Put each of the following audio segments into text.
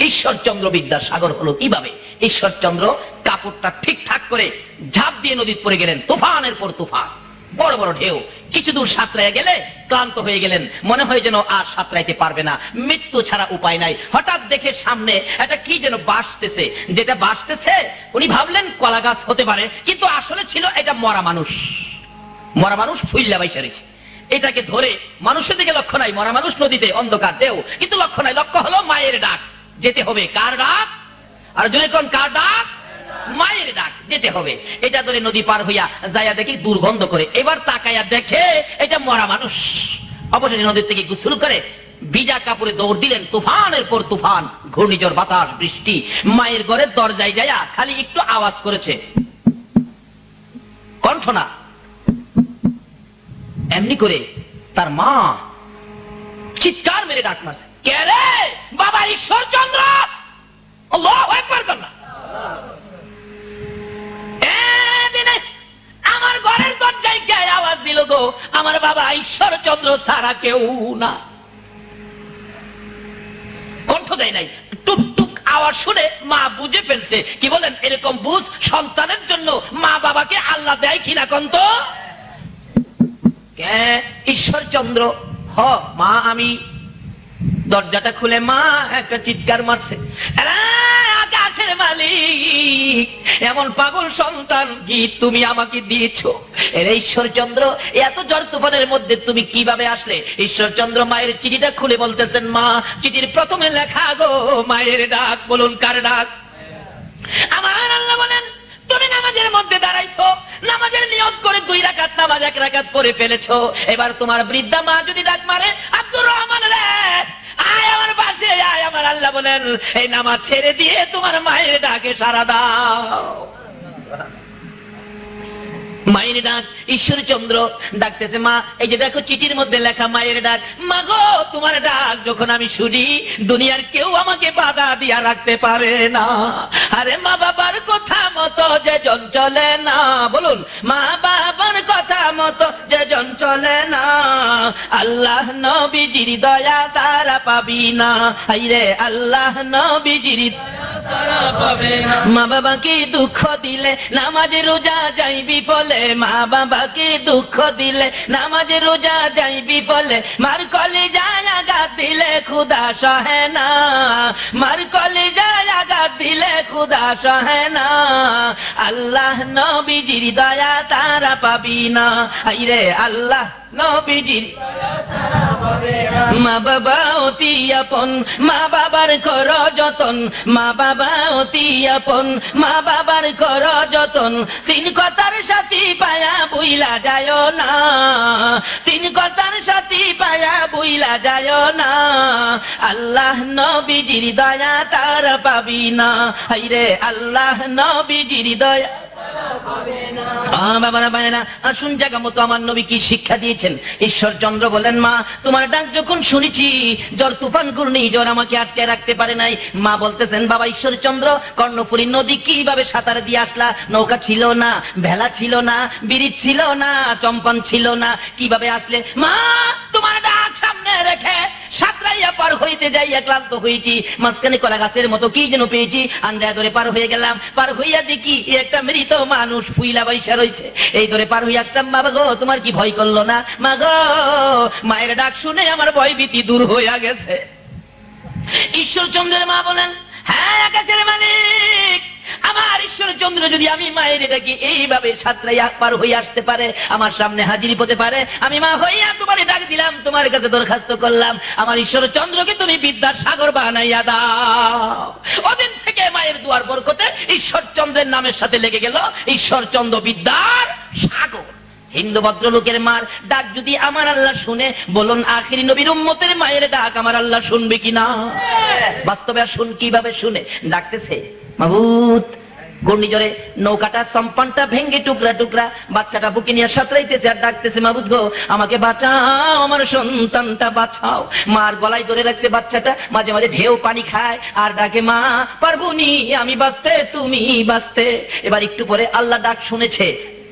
ঈশ্বরচন্দ্র বিদ্যাসাগর হলো কীভাবে? ঈশ্বরচন্দ্র কাপড়টা ঠিকঠাক করে ঝাঁপ দিয়ে নদীতে পড়ে গেলেন, তুফানের পর তুফান। বড় বড় ঢেউ। কিছু দূর সাঁতরাইয়া গেলে ক্লান্ত হয়ে গেলেন। মনে হয় যেন আর সাঁতরাইতে পারবে না। মৃত্যু ছাড়া উপায় নাই। হঠাৎ দেখে সামনে একটা কি যেন বাসতেছে। যেটা বাসতেছে, উনি ভাবলেন কলা গাছ হতে পারে, কিন্তু আসলে ছিল এটা মরা মানুষ। মরা মানুষ ফুইল্লা বাইসা রয়েছে। এটাকে ধরে মানুষের দিকে লক্ষ্য নাই। মরা মানুষ নদীতে, অন্ধকার দেও কিন্তু লক্ষ্য নাই। লক্ষ্য হলো মায়ের ডাক। যেতে হবে কার ডাক? আর যদি কোন কার ডাক? মায়ের ডাক যেতে হবে। এটা ধরে নদী পার হইয়া যাইয়া দেখি দুর্গন্ধ করে। এবার তাকাইয়া দেখে এটা মরা মানুষ। অবশেষে নদীর থেকে গোসল করে ভিজা কাপড়ে দৌড় দিলেন। তুফানের পর তুফান, ঘূর্ণিঝড়, বাতাস, বৃষ্টি। মায়ের ঘরের দরজায় যাইয়া খালি একটু আওয়াজ করেছে। কণ্ঠ না। এমনি করে তার মা চিৎকার মেরে ডাক মারছে। কে বাবা ঈশ্বরচন্দ্র? আল্লাহু আকবার কর না। আমার ঘরের দরজায় কে আওয়াজ দিল গো? আমার বাবা ঈশ্বরচন্দ্র ছাড়া কেউ না। কণ্ঠ দেয় নাই। টুক টুক আওয়াজ শুনে মা বুঝে ফেলছে। কি বলেন? এরকম বুঝ সন্তানের জন্য মা বাবাকে আল্লাহ দেয় কিনা কন্ত? ঈশ্বরচন্দ্র। হ, মা আমি। দরজাটা খুলে মা একটা চিৎকার মারছে। আকাশের মালিক, এমন পাগল সন্তান কি তুমি আমাকে দিয়েছ? এর ঈশ্বরচন্দ্র, এত জ্বর তুফানের মধ্যে তুমি কীভাবে আসলে? ঈশ্বরচন্দ্র মায়ের চিঠিটা খুলে বলতেছেন, মা, চিঠির প্রথমে লেখা গো, মায়ের ডাক, বলুন কার ডাক? আমার আল্লাহ বলেন, তুমি নামাজের মধ্যে দাঁড়াইছো, নামাজের নিয়ত করে দুই রাকাত নামাজ এক রাকাত পড়ে ফেলেছো। এবার তোমার বৃদ্ধা মা যদি ডাক মারে, আব্দুর রহমান রে পাশে আয় আমার আল্লাহ বলেন, এই নামাজ ছেড়ে দিয়ে তোমার মায়ের ডাকে সারা দাও। মায়ের ডাক, ঈশ্বরচন্দ্র ডাকতেছে, মা, এই যে দেখো চিঠির মধ্যে লেখা মায়ের ডাক, মা গো, তোমার ডাক যখন আমি শুনি, দুনিয়ার কেউ আমাকে বাধা দিয়া রাখতে পারে না। আরে মা বাবার কথা মতো যে জন চলে না। বলুন, মা বাবার কথা মতো যে জন চলে না। আল্লাহ নবীজির দয়া তারা পাবি না। হাইরে আল্লাহ নবীজির মা বাবাকে দুঃখ দিলে নামাজে রোজা যাইবি বলে। মা বাবাকে দুঃখ দিলে নামাজে রোজা যাইবি বলে। মার কলে যায় আঘাত দিলে খুদা সহে না। মার কলে আঘাত দিলে খুদা সহে না। আল্লাহ নবীজির দয়া তারা পাবি না। আইরে আল্লাহ নবীজির মা বাবা অতি আপন, মা বাবার কর যতন, মা বাবা অতি আপন, মা বাবার কর যতন। তিন কথার সাথী পায়া বুইলা যায় না। তিন কথার সাথী পায়া বুইলা যায় না। আল্লাহ নবীজির দয়া তার পাবি না। হাইরে আল্লাহ নবীজির দয়া। আসুন জায়গা মতো আমার নবী কি শিক্ষা দিয়েছেন? ঈশ্বরচন্দ্র বলেন, মা, তোমার ডাক যখন শুনেছি, জ্বর, তুফান, ঘূর্ণি, জ্বর আমাকে আটকে রাখতে পারে নাই। মা বলতেছেন, বাবা ঈশ্বরচন্দ্র কর্ণপুরী নদী কীভাবে সাঁতার দিয়ে আসলা? নৌকা ছিল না, ভেলা ছিল না বিড়ি ছিল না, চম্পন ছিল না, কীভাবে আসলে? মা, তোমার ডাক সামনে রেখে সাঁতরাইয়া পার হইতে যাইয়া ক্লান্ত হয়েছি মাঝখানে কলা গাছের মতো কি যেন পেয়েছি আন্দায় ধরে পার হয়ে গেলাম। পার হইয়া দেখি একটা মৃত মানুষ ফুইলা বাইসা রয়েছে এই ধরে পার হইয়া আসলাম বাবা গো, তোমার কি ভয় করল না? মা গো, মায়ের ডাক শুনে আমার ভয় ভীতি দূর হইয়া গেছে। ঈশ্বরচন্দ্রের মা বলেন হ্যাঁ আকাশের মালিক আমার ঈশ্বরচন্দ্র যদি আমি মায়ের ডাকি এইভাবে সাতরাইয়া পার হয়ে আসতে পারে আমার সামনে হাজিরি হতে পারে আমি মা হইয়া তোমার ডাক দিলাম তোমার কাছে দরখাস্ত করলাম আমার ঈশ্বরচন্দ্রকে তুমি বিদ্যার সাগর বানাইয়া দাও। ওদিন থেকে মায়ের দুয়ার বরকতে ঈশ্বরচন্দ্রের নামের সাথে লেগে গেল ঈশ্বরচন্দ্র বিদ্যার সাগর। হিন্দু ভদ্রলোকের মার ডাক যদি আমার আল্লাহ শুনে বলুন আখিরি নবীর উম্মতের মায়ের ডাক আমার আল্লাহ শুনবে কিনা? বাস্তবে আর শুন কীভাবে শুনে? ডাকতেছে মাহুত ঘূর্ণিঝড়ে নৌকাটা সম্পানটা ভেঙ্গে টুকরা টুকরা, বাচ্চাটা বুকে নিয়ে সাঁতরাইতেছে আর ডাকতেছে মাবুদ গো, আমাকে বাঁচাও, আমার সন্তানটা বাঁচাও। মার গলায় ধরে রাখছে বাচ্চাটা, মাঝে মাঝে ঢেউ পানি খায় আর ডাকে, মা পারবুনি আমি বাঁচতে, তুমি বাঁচতে। এবার একটু পরে আল্লাহ ডাক শুনেছে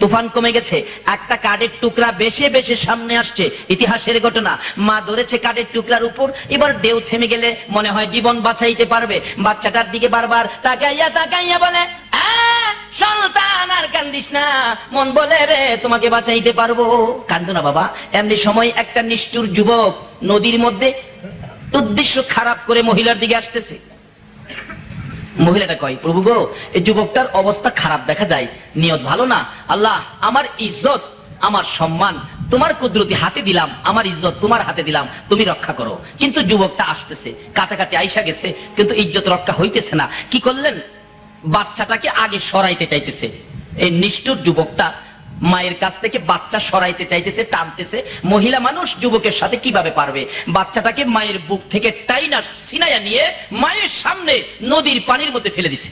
তুফান কমে গেছে, একটা কাঠের টুকরা বেশে বেশে সামনে আসছে, ইতিহাসের ঘটনা। মা ধরেছে কাঠের টুকরার উপর, এবার দেও থেমে গেলে মনে হয় জীবন বাঁচাইতে পারবে। বাচ্চাটার দিকে বারবার তাকাইয়া তাকাইয়া বলে সন্তান আর কান্দিস না, মন বলে রে, তোমাকে বাঁচাইতে পারব। কান্দো না বাবা, এমনি সময় একটা নিষ্ঠুর যুবক নদীর মধ্যে উদ্দেশ্য খারাপ করে মহিলার দিকে আসতেছে। মহিলাটা কয়, প্রভু গো, এই যুবকটার অবস্থা খারাপ দেখা যায়, নিয়ত ভালো না। আল্লাহ, আমার ইজ্জত, আমার সম্মান, তোমার কুদরতি হাতে দিলাম, আমার ইজ্জত তোমার হাতে দিলাম, তুমি রক্ষা করো। কিন্তু যুবকটা আসতেছে, কাছাকাছি আইসা গেছে, কিন্তু ইজ্জত রক্ষা হইতেছে না। কি করলেন? বাচ্চাটাকে আগে সরাইতে চাইতেছে। এই নিষ্ঠুর যুবকটা মায়ের কাছ থেকে বাচ্চা সরাইতে চাইতেছে টানতেছে। মহিলা মানুষ যুবকের সাথে কীভাবে পারবে? বাচ্চাটাকে মায়ের বুক থেকে টাইনা সিনাইয়া নিয়ে মায়ের সামনে নদীর পানির মধ্যে ফেলে দিছে।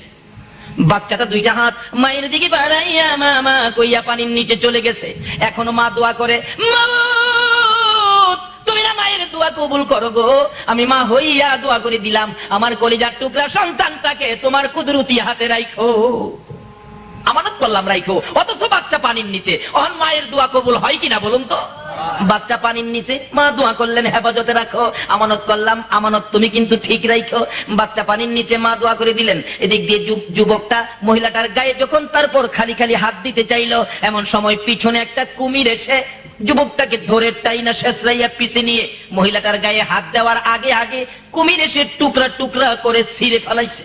বাচ্চাটা দুইটা হাত মায়ের দিকে বাড়াইয়া মা মা কইয়া পানির নিচে চলে গেছে। এখনও মা দোয়া করে "মাবুদ, তুমি না মায়ের দোয়া কবুল করো গো। আমি মা হইয়া দোয়া করে দিলাম। আমার কলিজার টুকরা সন্তানটাকে তোমার কুদরতি হাতে রাখো আমানত করলাম, রাইখো। অথচ বাচ্চা পানির নিচে। অন মায়ের দোয়া কবুল হয় কিনা বলুন তো? বাচ্চা পানির নিচে, মা দোয়া করলেন, হেফাজতে রাখো। আমানত করলাম, আমানত তুমি কিন্তু ঠিক রাখো বাচ্চা পানির নিচে মা দোয়া করে দিলেন। এদিক দিয়ে যুবকটা, মহিলাটার গায়ে যখন তারপর খালি খালি হাত দিতে চাইলো, এমন সময় পিছনে একটা কুমির এসে যুবকটাকে ধরে টাইনা শেষরাইয়া পিছে নিয়ে মহিলাটার গায়ে হাত দেওয়ার আগে আগে কুমির এসে টুকরা টুকরা করে ছিঁড়ে ফেলাইছে।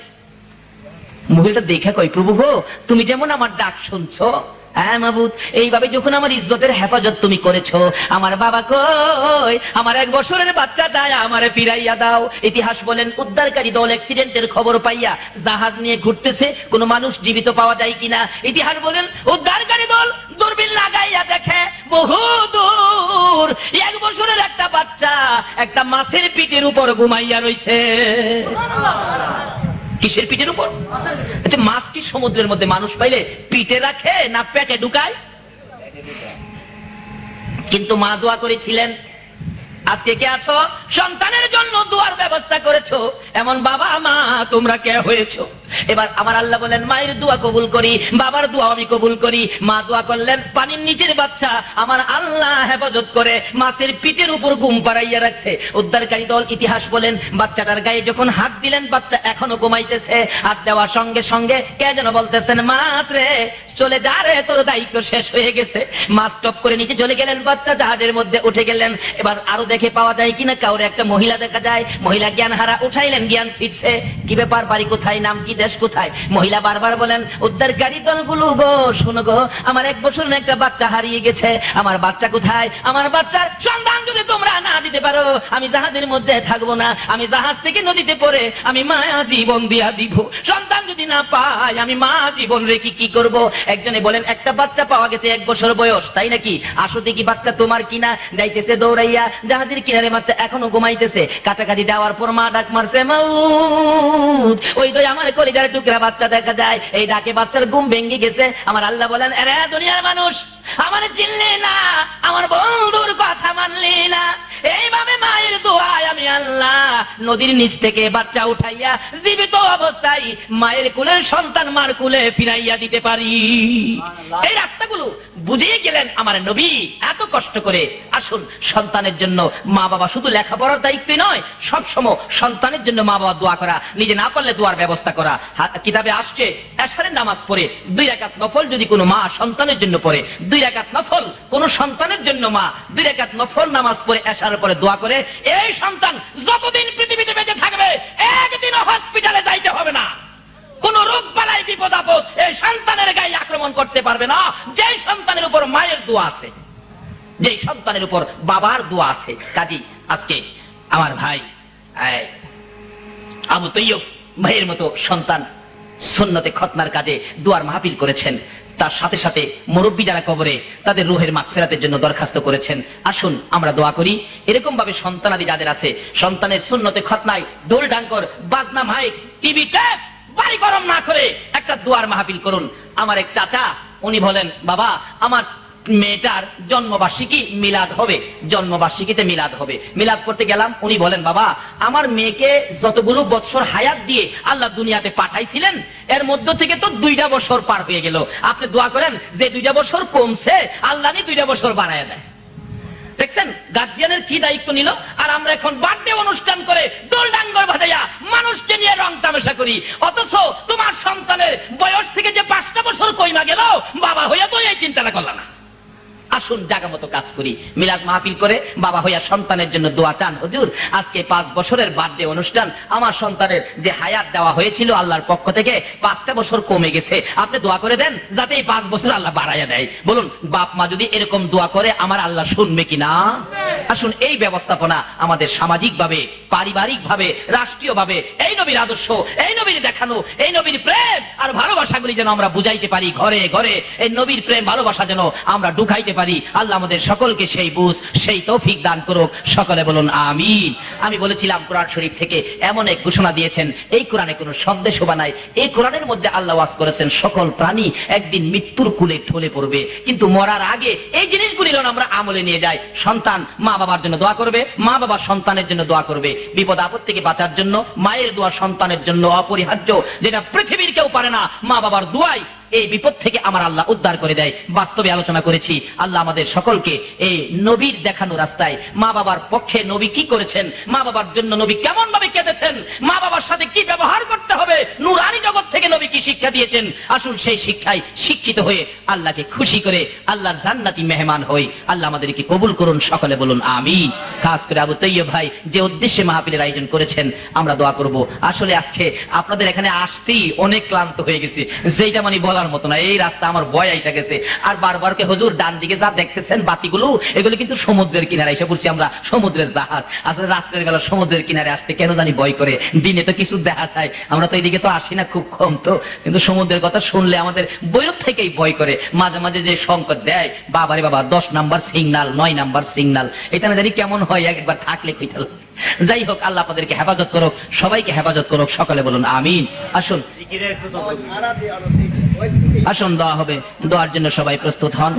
মহিলাটা দেখা কয় প্রভু গো, তুমি যেমন আমার ডাক শুনছো। হ্যাঁ মাবুদ, এইভাবে যখন আমার ইজ্জতের হেফাজত তুমি করেছ, আমার বাবা কই, আমার এক বছরের বাচ্চাটা আমারে ফিরাইয়া দাও। ইতিহাস বলেন, উদ্ধারকারী দল অ্যাক্সিডেন্টের খবর পাইয়া জাহাজ নিয়ে ঘুরতেছে, কোনো মানুষ জীবিত পাওয়া যায় কিনা। ইতিহাস বলেন, উদ্ধারকারী দল দূরবীন লাগাইয়া দেখে, বহু দূর। এক বছরের একটা বাচ্চা একটা মাছের পিঠের উপর ঘুমাইয়া রইছে। কিসের পিঠের উপর? আচ্ছা মাছ কি সমুদ্রের মধ্যে মানুষ পাইলে পিঠে রাখে না পেটে ঢুকায়? কিন্তু মা দোয়া করেছিলেন, আজকে কে আছো? সন্তানের জন্য দোয়ার ব্যবস্থা করেছ। এমন বাবা মা তোমরা কে হয়েছো? এবার আমার আল্লাহ বলেন, মায়ের দোয়া কবুল করি, বাবার দোয়া আমি কবুল করি। মা দোয়া করলেন, পানির নিচের বাচ্চা আমার আল্লাহ হেফাজত করে, মাছের পিঠের উপর ঘুম পাড়াইয়া রাখছে। উদ্ধারকারী দল ইতিহাস বলেন, বাচ্চাটার গায়ে যখন হাত দিলেন, বাচ্চা এখনও ঘুমাইতেছে। হাত দেওয়ার সঙ্গে সঙ্গে কে যেন বলতেছেন, মাছ রে, চলে যা রে, তোর দায়িত্ব শেষ হয়ে গেছে। মাছ টপ করে নিচে চলে গেলেন, বাচ্চা জাহাজের মধ্যে উঠে গেলেন। এবার আরও দেখে পাওয়া যায় কিনা, কাউরে একটা মহিলা দেখা যায়। মহিলা জ্ঞান হারা উঠাইলেন, জ্ঞান ফিরছে। কি ব্যাপার, বাড়ি কোথায়? নাম কি দেশ কোথায়? মহিলা বারবার বলেন উদ্ধারকারী দলগুলো গো শোনো গো, আমার এক বছর একটা বাচ্চা হারিয়ে গেছে। আমার বাচ্চা কোথায়? আমার বাচ্চার সন্ধান যদি তোমরা না দিতে পারো, আমি জাহাজের মধ্যে থাকব না। আমি জাহাজ থেকে নদীতে পড়ে আমি মায়া জীবন দিয়া দিব। সন্তান যদি না পাই আমি মা জীবন রেখে কি করব? একজনে বলেন, একটা বাচ্চা পাওয়া গেছে এক বছর বয়স, তাই নাকি? আসো দেখি বাচ্চা তোমার কিনা? যাইতেছে দৌড়াইয়া, জাহাজের কিনারে বাচ্চা এখনও ঘুমাইতেছে। কাছাকাছি যাওয়ার পর মা ডাক মারছে মাউদ ওই তো আমার কলিজার টুকরা বাচ্চা দেখা যায়। এই ডাকে বাচ্চার ঘুম ভেঙ্গি গেছে। আমার আল্লাহ বলেন, এরে দুনিয়ার মানুষ, আমার চিনলি না, আমার বন্ধুর কথা মানলি না। এইভাবে মায়ের দোয়ায় আমি আল্লাহ নদীর নিচ থেকে বাচ্চা উঠাইয়া জীবিত অবস্থায় মায়ের কুলের সন্তান মার কুলে ফিরাইয়া দিতে পারি। এই রাস্তাগুলো বুঝিয়ে গেলেন আমার নবী। এত কষ্ট করে, আসুন, সন্তানের জন্য মা বাবা শুধু লেখাপড়ার দায়িত্ব নয়, সবসময় সন্তানের জন্য মা বাবা দোয়া করা, নিজে না পারলে দোয়ার ব্যবস্থা করা। কিতাবে আসছে এশারের নামাজ পড়ে, দুই রাকাত নফল যদি কোনো মা সন্তানের জন্য পড়ে, দুই রাকাত নফল কোন সন্তানের জন্য মা, দুই রাকাত নফল নামাজ পড়ে এশারের পরে দোয়া করে, এই সন্তান যতদিন পৃথিবীতে বেঁচে থাকবে, একদিনও হসপিটালে যাইতে হবে না। কোন রোগ বালাই বিপদ আপদ এই সন্তানের গায়ে আক্রমণ করতে পারবে না উপর মায়ের দোয়া আছে। যেই সন্তানের উপর বাবার দোয়া আছে। কাজী, আজকে আমার ভাই আবু তৈয়ব ভাইয়ের মতো সন্তান সুন্নতে খতনার কাজে দুয়ার মাহফিল করেছেন। তার সাথে সাথে মুরব্বী যারা কবরে তাদের রুহের মাগফিরাতের জন্য দরখাস্ত করেছেন। আসুন, আমরা দোয়া করি। এরকম ভাবে সন্তানাদি যাদের আছে, সন্তানের সুন্নতে খতনায় ডোল ডাঙ্কর বাজনা মাইক, টিভি ট্যাপ বাড়ি গরম না করে একটা দুয়ার মাহফিল করুন। আমার এক চাচা উনি বলেন, বাবা, আমার মেয়েটার জন্মবার্ষিকী মিলাদ হবে, জন্মবার্ষিকীতে মিলাদ হবে। মিলাদ করতে গেলাম, উনি বলেন, বাবা, আমার মেয়েকে যতগুলো বৎসর হায়াত দিয়ে আল্লাহ দুনিয়াতে পাঠাইছিলেন, এর মধ্য থেকে তো দুইটা বছর পার হয়ে গেল। আপনি দোয়া করেন, যে দুইটা বছর কমছে, আল্লাহ দুইটা বছর বাড়ায় দেয়। দেখছেন? গার্জিয়ানের কি দায়িত্ব নিল? আর আমরা এখন বার্থডে অনুষ্ঠান করে দোল ডাঙ্গর বাজাইয়া মানুষকে নিয়ে রং তামেশা করি। অথচ তোমার সন্তানের বয়স থেকে যে পাঁচটা বছর কইমা গেল, বাবা হইয়া তো এই চিন্তাটা করলা না। আসুন জাগা মতো কাজ করি। মিলাদ মাহফিল করে বাবা হইয়া সন্তানের জন্য দোয়া চান। হুজুর, আজকে পাঁচ বছরের বার্থডে অনুষ্ঠান। আমার সন্তানের যে হায়াত দেওয়া হয়েছিল আল্লাহর পক্ষ থেকে পাঁচটা বছর কমে গেছে। আপনি দোয়া করে দেন যাতে এই পাঁচ বছর আল্লাহ বাড়াইয়া দেয়। বলুন, বাপ মা যদি এরকম দোয়া করে, আমার আল্লাহ শুনবে কিনা? আসুন এই ব্যবস্থাপনা আমাদের সামাজিক ভাবে পারিবারিক ভাবে রাষ্ট্রীয় ভাবে এই নবীর আদর্শ, এই নবীর দেখানো, এই নবীর প্রেম আর ভালোবাসাগুলি যেন আমরা বুঝাইতে পারি ঘরে ঘরে, এই নবীর প্রেম, ভালোবাসা যেন আমরা ঢুকাইতে পারি। আল্লাহ আমাদের সকলকে সেই বুঝ, সেই তৌফিক দান করুক। সকলে বলুন আমিন। আমি বলেছিলাম কোরআন শরীফ থেকে এমন এক ঘোষণা দিয়েছেন, এই কোরআনে কোনো সন্দেহ বানাই এই কোরআনের মধ্যে আল্লাহ ওয়াজ করেছেন, সকল প্রাণী একদিন মৃত্যুর কুলে ঠলে পড়বে। কিন্তু মরার আগে এই জিনিসগুলি যেন আমরা আমলে নিয়ে যাই। সন্তান, মা বাবার জন্য দোয়া করবে মা বাবার সন্তানের জন্য দোয়া করবে। বিপদ আপদ থেকে বাঁচার জন্য, মায়ের দোয়া সন্তানের জন্য অপরিহার্য, যেটা পৃথিবীর কেউ পারে না। মা বাবার দোয়াই এই বিপদ থেকে আমার আল্লাহ উদ্ধার করে দেয়। বাস্তবে আলোচনা করেছি, আল্লাহ আমাদের সকলকে এই নবীর দেখানো রাস্তায় মা বাবার পক্ষে নবী কি করেছেন, মা বাবার জন্য নবী কেমন ভাবে কেঁদেছেন, মা বাবার সাথে কি ব্যবহার করতে হবে, নুরানি জগৎ থেকে নবী কি শিক্ষা দিয়েছেন, আসুন সেই শিক্ষায় শিক্ষিত হয়ে আল্লাহকে খুশি করে আল্লাহর জান্নাতি মেহমান হই। আল্লাহ আমাদেরকে কবুল করুন, সকলে বলুন আমি খাস করে আবু তৈয় ভাই যে উদ্দেশ্যে মাহফিলের আয়োজন করেছেন, আমরা দোয়া করব। আসলে আজকে আপনাদের এখানে আসতেই অনেক ক্লান্ত হয়ে গেছি। যেটা মানে বলার মতো না। এই রাস্তা আমার ভয় আইসা গেছে। আর বারবার কে হুজুর ডান দিকে যা দেখতেছেন বাতিগুলো, এগুলো কিন্তু সমুদ্রের কিনারে এসে পড়ছি আমরা, সমুদ্রের জাহাজ। আসলে রাত্রের বেলা সমুদ্রের কিনারে আসতে কেন জানি ভয় করে। দিনে তো কিছু দেখা যায়, আমরা তো এইদিকে তো আসি না খুব কম তো। কিন্তু সমুদ্রের কথা শুনলে আমাদের বৈরব থেকেই ভয় করে। মাঝে মাঝে যে সংকট দেয়, বাবারে বাবা, দশ নাম্বার সিগনাল, নয় নাম্বার সিগনাল। এটা না জানি কেমন হয়, একবার থাকলে কইতাল যাই হোক, আল্লাহ আপনাদেরকে হেফাজত করুক, সবাইকে হেফাজত করুক, সকলে বলুন, আমিন। আসুন। আসুন দেওয়া হবে। দেওয়ার জন্য সবাই প্রস্তুত হন।